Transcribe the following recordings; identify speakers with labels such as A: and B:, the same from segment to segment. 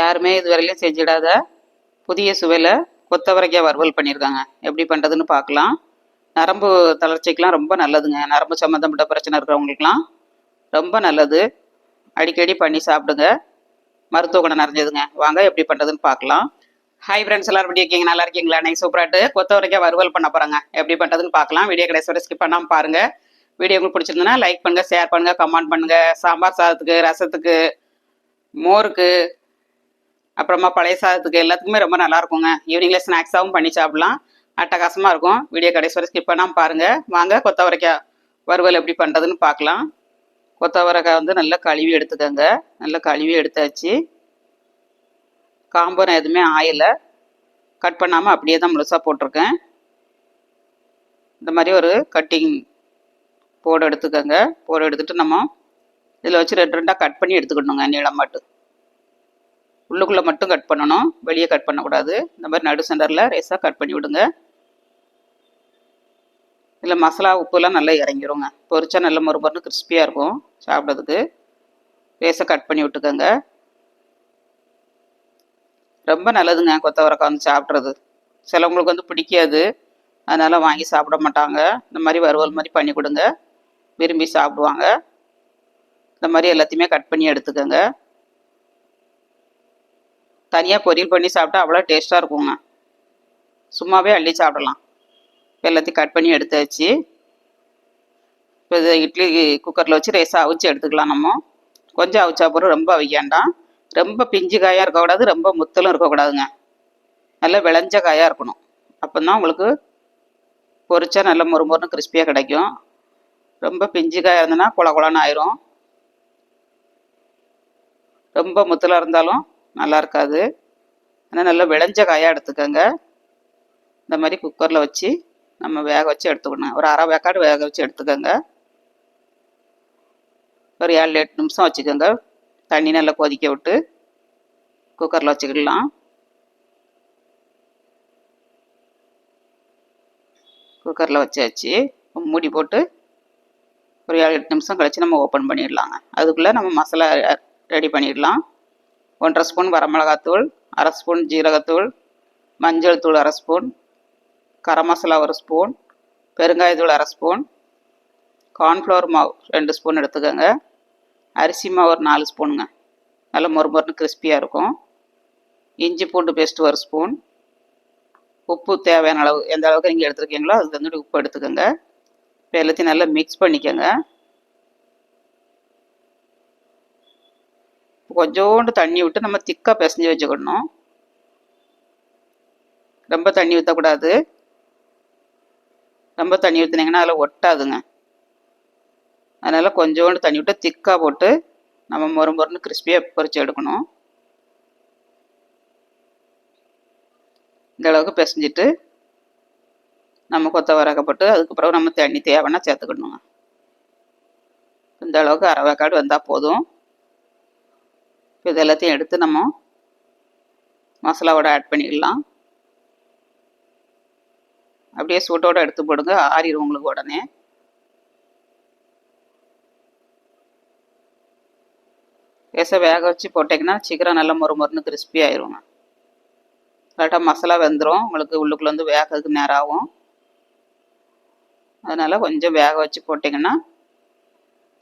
A: யாருமே இது வரையிலும் செஞ்சிடாத புதிய சுவையில் கொத்தவரைக்காய் வறுவல் பண்ணியிருக்காங்க எப்படி பண்ணுறதுன்னு பார்க்கலாம் நரம்பு தளர்ச்சிக்கெலாம் ரொம்ப நல்லதுங்க நரம்பு சம்மந்தப்பட்ட பிரச்சனை இருக்கிறவங்களுக்குலாம் ரொம்ப நல்லது அடிக்கடி பண்ணி சாப்பிடுங்க மருத்துவ குணம் நிறைஞ்சதுங்க வாங்க எப்படி பண்ணுறதுன்னு பார்க்கலாம் ஹாய் ஃப்ரெண்ட்ஸ் எல்லாரும் எப்படி இருக்கீங்க நல்லா இருக்கீங்களா நைட் சூப்பராட்டு கொத்தவரைக்காய் வறுவல் பண்ண போகிறாங்க எப்படி பண்ணுறதுன்னு பார்க்கலாம் வீடியோ கிடையாது ஸ்கிப் பண்ணாமல் பாருங்கள் வீடியோ உங்களுக்கு பிடிச்சிருந்ததுன்னா லைக் பண்ணுங்கள் ஷேர் பண்ணுங்கள் கமெண்ட் பண்ணுங்கள் சாம்பார் சாதத்துக்கு ரசத்துக்கு மோருக்கு அப்புறமா பழைய சாதத்துக்கு எல்லாத்துக்குமே ரொம்ப நல்லா இருக்குங்க ஈவினிங்ல ஸ்நாக்ஸாகவும் பண்ணி சாப்பிடலாம் அட்டகாசமாக இருக்கும் வீடியோ கடைசி வரை ஸ்கிப் பண்ணாமல் பாருங்கள் வாங்க கொத்தவரைக்காய் வறுவல் எப்படி பண்ணுறதுன்னு பார்க்கலாம் கொத்தவரைக்காய் வந்து நல்லா கழுவி எடுத்துக்கோங்க நல்லா கழுவி எடுத்தாச்சு காம்பு நான் எதுவுமே ஆயில் கட் பண்ணாமல் அப்படியே தான் முழுசாக போட்டிருக்கேன் இந்த மாதிரி ஒரு கட்டிங் போட எடுத்துக்கோங்க போட எடுத்துகிட்டு நம்ம இதில் வச்சு ரெண்டு ரெண்டாக கட் பண்ணி எடுத்துக்கணுங்க நீளமாட்டு உள்ளுக்குள்ளே மட்டும் கட் பண்ணணும் வெளியே கட் பண்ணக்கூடாது இந்த மாதிரி நடு சென்டரில் ரேஸாக கட் பண்ணி விடுங்க இல்லை மசாலா உப்புலாம் நல்லா இறங்கிடுங்க பொரிச்சா நல்ல மறுபடியும் கிறிஸ்பியாக இருக்கும் சாப்பிட்றதுக்கு ரேஸை கட் பண்ணி விட்டுக்கோங்க ரொம்ப நல்லதுங்க கொத்தவரக்காய் வந்து சாப்பிட்றது சிலவங்களுக்கு வந்து பிடிக்காது அதனால் வாங்கி சாப்பிட மாட்டாங்க இந்த மாதிரி வறுவல் மாதிரி பண்ணி கொடுங்க விரும்பி சாப்பிடுவாங்க இந்த மாதிரி எல்லாத்தையுமே கட் பண்ணி எடுத்துக்கோங்க தனியாக பொரியல் பண்ணி சாப்பிட்டா அவ்வளோ டேஸ்ட்டாக இருக்குங்க சும்மாவே அள்ளி சாப்பிடலாம் எல்லாத்தையும் கட் பண்ணி எடுத்து வச்சு இப்போ இது இட்லி குக்கரில் வச்சு ரைஸாக அவிச்சு எடுத்துக்கலாம் நம்ம கொஞ்சம் அவிச்சா போகிற ரொம்ப அவிக்காண்டாம் ரொம்ப பிஞ்சு காயாக இருக்கக்கூடாது ரொம்ப முத்தலும் இருக்கக்கூடாதுங்க நல்லா விளைஞ்ச காயாக இருக்கணும் அப்போ தான் உங்களுக்கு பொரிச்சா நல்லா மொறுமொறுன்னு கிறிஸ்பியாக கிடைக்கும் ரொம்ப பிஞ்சு காயாக இருந்ததுன்னா குள குளன்னு ஆயிரும் ரொம்ப முத்தலாக இருந்தாலும் நல்லா இருக்காது ஆனால் நல்லா விளைஞ்ச காயாக எடுத்துக்கோங்க இந்த மாதிரி குக்கரில் வச்சு நம்ம வேக வச்சு எடுத்துக்கணும் ஒரு அரை வேக்காடு வேக வச்சு எடுத்துக்கோங்க ஒரு ஏழு எட்டு நிமிஷம் வச்சுக்கோங்க தண்ணி நல்லா கொதிக்க விட்டு குக்கரில் வச்சுக்கிடலாம் குக்கரில் வச்சாச்சு மூடி போட்டு ஒரு ஏழு எட்டு நிமிஷம் கழித்து நம்ம ஓப்பன் பண்ணிடலாங்க அதுக்குள்ளே நம்ம மசாலா ரெடி பண்ணிடலாம் ஒன்றரை ஸ்பூன் வரமிளகாத்தூள் அரை ஸ்பூன் ஜீரகத்தூள் மஞ்சள் தூள் அரை ஸ்பூன் கரம் மசாலா ஒரு ஸ்பூன் பெருங்காயத்தூள் அரை ஸ்பூன் கார்ன்ஃப்ளவர் மாவு ரெண்டு ஸ்பூன் எடுத்துக்கோங்க அரிசி மாவு ஒரு நாலு ஸ்பூனுங்க நல்லா மொறுமொறுன்னு கிறிஸ்பியாக இருக்கும் இஞ்சி பூண்டு பேஸ்ட்டு ஒரு ஸ்பூன் உப்பு தேவையான அளவு எந்த அளவுக்கு நீங்கள் எடுத்துருக்கீங்களோ அது தந்துட்டு உப்பு எடுத்துக்கோங்க இப்போ எல்லாத்தையும் நல்லா மிக்ஸ் பண்ணிக்கோங்க கொஞ்சோண்டு தண்ணி விட்டு நம்ம திக்காக பிசைஞ்சு வச்சுக்கணும் ரொம்ப தண்ணி ஊற்றக்கூடாது ரொம்ப தண்ணி ஊற்றினீங்கன்னா அதில் ஒட்டாதுங்க அதனால் கொஞ்சோண்டு தண்ணி விட்டு திக்காக போட்டு நம்ம மொறு மொறுன்னு கிறிஸ்பியாக பொறிச்சு எடுக்கணும் இந்த அளவுக்கு பிசைஞ்சிட்டு நம்ம கொத்த வரக்கப்பட்டு அதுக்கப்புறம் நம்ம தண்ணி தேவைன்னா சேர்த்துக்கணுங்க இந்த அளவுக்கு அரவேக்காடு வந்தால் போதும் இது எல்லாத்தையும் எடுத்து நம்ம மசாலாவோட ஆட் பண்ணிக்கலாம் அப்படியே சூட்டோட எடுத்து போடுங்க ஆறிடும் உங்களுக்கு உடனே பேச வேக வச்சு போட்டிங்கன்னா சீக்கிரம் நல்லா மொறு மொறுன்னு கிறிஸ்பி ஆயிடுவோங்க கரெக்டாக மசாலா வெந்துடும் உங்களுக்கு உள்ளுக்குள்ளே வந்து வேகிறதுக்கு நேரம் ஆகும் அதனால் கொஞ்சம் வேக வச்சு போட்டிங்கன்னா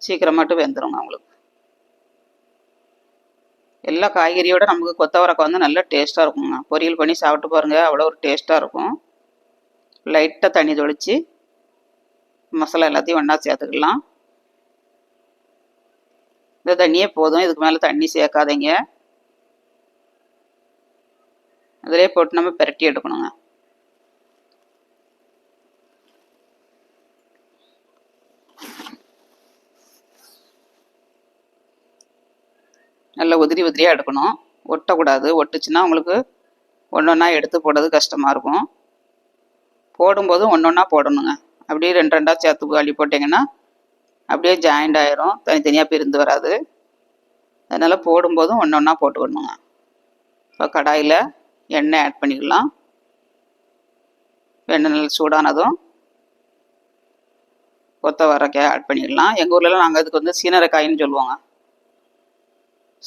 A: சீக்கிரம் மட்டும் வெந்துடுங்க உங்களுக்கு எல்லா காய்கறியோட நமக்கு கொத்தவரக்காய் வந்து நல்லா டேஸ்ட்டாக இருக்குங்க பொரியல் பண்ணி சாப்பிட்டு பாருங்கள் அவ்வளோ ஒரு டேஸ்ட்டாக இருக்கும் லைட்டாக தண்ணி தொளித்து மசாலா எல்லாத்தையும் ஒன்றா சேர்த்துக்கலாம் இந்த தண்ணியே போதும் இதுக்கு மேலே தண்ணி சேர்க்காதீங்க அதிலே போட்டு நம்ம பெரட்டி எடுக்கணுங்க நல்லா உதிரி உதிரியாக எடுக்கணும் ஒட்டக்கூடாது ஒட்டுச்சுன்னா உங்களுக்கு ஒன்று ஒன்றா எடுத்து போடுறது கஷ்டமாக இருக்கும் போடும்போது ஒன்று ஒன்றா போடணுங்க அப்படியே ரெண்டு ரெண்டாக சேர்த்து அள்ளி போட்டிங்கன்னா அப்படியே ஜாயிண்ட் ஆயிரும் தனித்தனியாக பிரிந்து வராது அதனால் போடும்போதும் ஒன்று ஒன்றா போட்டுக்கணுங்க இப்போ கடாயில் எண்ணெய் ஆட் பண்ணிக்கலாம் எண்ணெய் நல்லா சூடானதும் கொத்தவரக்காய் ஆட் பண்ணிக்கலாம் எங்கள் ஊர்லலாம் நாங்கள் அதுக்கு வந்து சீனரைக்காயின்னு சொல்லுவோங்க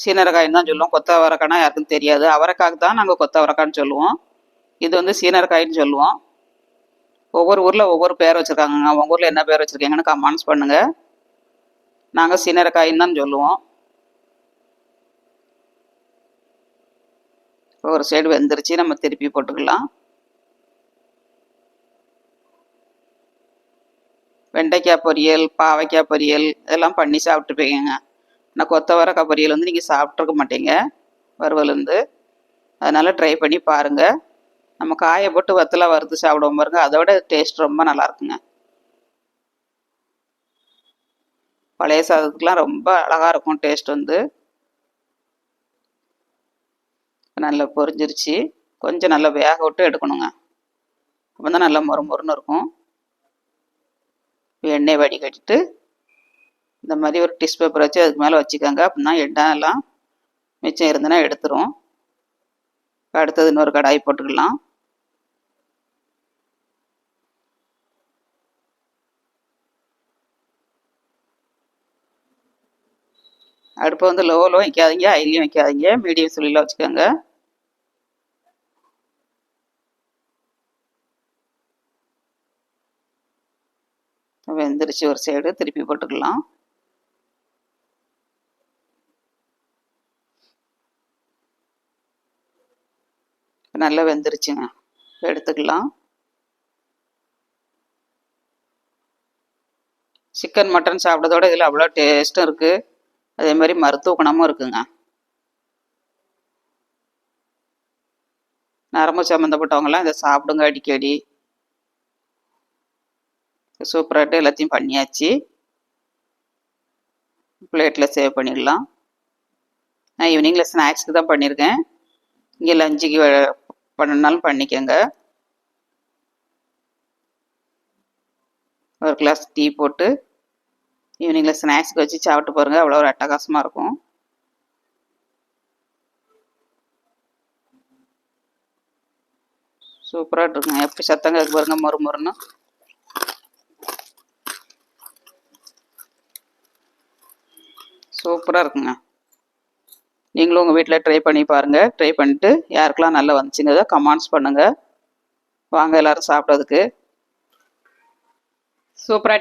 A: சீனரக்காயின்னு தான் சொல்லுவோம் கொத்த அவரக்காய்னா யாருக்கும் தெரியாது அவரக்காய்க்கு தான் நாங்கள் கொத்த அவரக்கான்னு சொல்லுவோம் இது வந்து சீனரகாயின்னு சொல்லுவோம் ஒவ்வொரு ஊரில் ஒவ்வொரு பேர் வச்சுருக்காங்க அவங்க ஊரில் என்ன பேர் வச்சுருக்கீங்கன்னு கமான்ஸ் பண்ணுங்கள் நாங்கள் சீனரகாயின்னு தான் சொல்லுவோம் ஒரு சைடு வெந்துருச்சு நம்ம திருப்பி போட்டுக்கலாம் வெண்டைக்காய் பொரியல் பாவைக்காய் பொரியல் இதெல்லாம் பண்ணி சாப்பிட்டு போய்க்கங்க ஆனால் கொத்தவரக்காய் பொரியல் வந்து நீங்கள் சாப்பிட்ருக்க மாட்டீங்க வறுவலேருந்து அதனால் ட்ரை பண்ணி பாருங்கள் நம்ம காயை போட்டு வத்தலாக வறுத்து சாப்பிடுவோம் பாருங்கள் அதை விட டேஸ்ட் ரொம்ப நல்லாயிருக்குங்க பழைய சாதத்துக்கெலாம் ரொம்ப அழகாக இருக்கும் டேஸ்ட் வந்து நல்லா பொரிஞ்சிருச்சு கொஞ்சம் நல்லா வேக விட்டு எடுக்கணுங்க அப்போ தான் நல்லா மொறு மொறுன்னு இருக்கும் எண்ணெய் வடிகட்டிட்டு இந்த மாதிரி ஒரு டிஷ் பேப்பர் வச்சு அதுக்கு மேலே வச்சுக்கோங்க அப்படின்னா எல்லாம் மிச்சம் இருந்ததுன்னா எடுத்துரும் அடுத்தது இன்னொரு கடாய் போட்டுக்கலாம் அடுப்பை வந்து லோவில் வைக்காதீங்க ஹைலையும் வைக்காதீங்க மீடியம் சுழியில் வச்சுக்கோங்க வெந்துருச்சு ஒரு சைடு திருப்பி போட்டுக்கலாம் நல்லா வெந்துருச்சுங்க எடுத்துக்கலாம் சிக்கன் மட்டன் சாப்பிட்றதோட இதில் அவ்வளோ டேஸ்ட்டும் இருக்குது அதே மாதிரி மருத்துவ குணமும் இருக்குங்க நரம்பு சம்மந்தப்பட்டவங்களாம் இதை சாப்பிடுங்க அடிக்கடி சூப்பராகிட்டு எல்லாத்தையும் பண்ணியாச்சு பிளேட்டில் சேவ் பண்ணிடலாம் நான் ஈவினிங்கில் ஸ்நாக்ஸ்க்கு தான் பண்ணியிருக்கேன் இங்கே லஞ்சுக்கு பண்ணணுனாலும் பண்ணிக்கோங்க ஒரு கிளாஸ் டீ போட்டு ஈவினிங்கில் ஸ்நாக்ஸ்க்கு வச்சு சாப்பிட்டு பாருங்கள் அவ்வளோ ஒரு அட்டகாசமாக இருக்கும் சூப்பராக இருக்குங்க எப்படி சத்தங்க இருக்கு பாருங்கள் மொறு மொறுன்னு சூப்பராக இருக்குங்க நீங்களும் உங்கள் வீட்டில் ட்ரை பண்ணி பாருங்கள் ட்ரை பண்ணிட்டு யாருக்கெல்லாம் நல்லா வந்துச்சுங்கிறத கமெண்ட்ஸ் பண்ணுங்கள் வாங்க எல்லோரும் சாப்பிட்றதுக்கு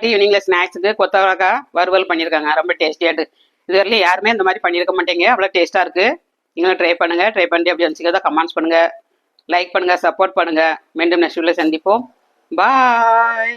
A: டீ ஈவினிங்கில் ஸ்நாக்ஸுக்கு கொத்தவரக்கா வறுவல் பண்ணியிருக்காங்க ரொம்ப டேஸ்டியாட்டு இது வரலையும் யாருமே இந்த மாதிரி பண்ணியிருக்க மாட்டேங்க அவ்வளோ டேஸ்ட்டாக இருக்குது நீங்களும் ட்ரை பண்ணுங்கள் ட்ரை பண்ணி அப்படி வந்துச்சுக்கிறதா கமெண்ட்ஸ் பண்ணுங்கள் லைக் பண்ணுங்கள் சப்போர்ட் பண்ணுங்கள் மீண்டும் நெக்ஸ்ட் வீடியோவில் சந்திப்போம் பாய்